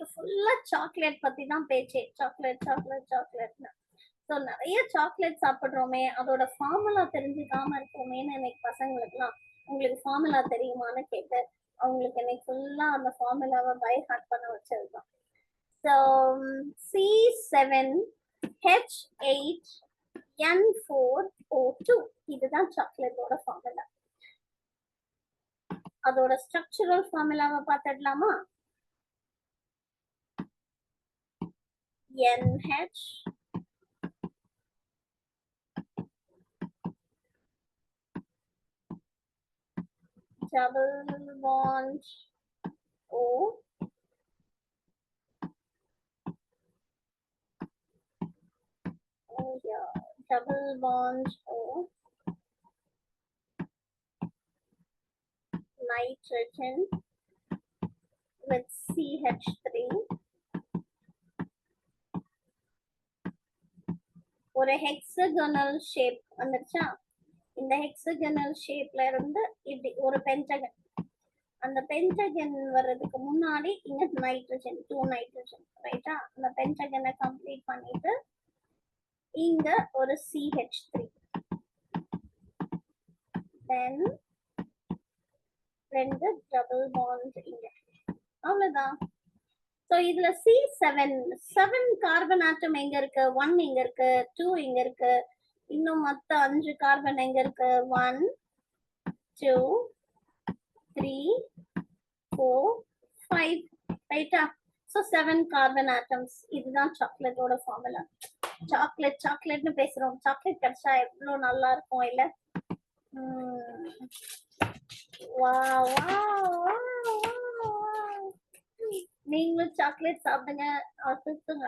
இன்னைக்கு ஃபுல்லா சாக்லேட் பத்தி தான் பேச்சு. சாக்லேட் சாக்லேட் சாக்லேட்னு ஸோ நிறைய சாக்லேட் சாப்பிடுறோமே. அதோட ஃபார்முலா தெரிஞ்சுக்காம இருக்கோமேன்னு இன்னைக்கு பசங்களுக்குலாம் உங்களுக்கு ஃபார்முலா தெரியுமான்னு கேட்டு அவங்களுக்கு இன்னைக்கு ஃபுல்லா அந்த ஃபார்முலாவை பை ஹார்ட் பண்ண வச்சதுதான். So C seven H eight N four O two இதுதான் சாக்லேட்டோட ஃபார்முலா அதோட ஸ்ட்ரக்சரல் ஃபார்முலாவை பார்த்துடலாமா? NH double bond O oh yeah double bond O. Nitrogen with CH3 ஒரு ஹெக்ஸகனல் ஷேப் வந்துருச்சா? இந்த ஹெக்ஸகனல் ஷேப்ல இருந்து இப்படி ஒரு பென்டகன் அந்த பென்டகன் வர்றதுக்கு முன்னாடி இங்க நைட்ரஜன் டூ நைட்ரஜன் ரைட்டா அந்த பென்டகனை கம்ப்ளீட் பண்ணிட்டு இங்க ஒரு சிஹெச் த்ரீ தென் ரெண்டு டபுள் பாண்ட் இங்க. அவ்வளவுதான். ஸோ இதுல C seven seven carbon atom எங்க இருக்கு? ஒன் எங்க இருக்கு? டூ எங்க இருக்கு? இன்னும் மொத்தம் அஞ்சு கார்பன் எங்க இருக்கு? One two three four five ரைட்டா ஸோ செவன் கார்பன் ஆட்டம்ஸ் இதுதான் சாக்லேட்டோட ஃபார்முலா சாக்லேட் சாக்லேட்னு பேசுறோம். சாக்லேட் கிடைச்சா எவ்வளோ நல்லா இருக்கும் இல்லை? வா வா நீங்களும் சாக்லேட் சாப்பிடுங்க சுத்துங்க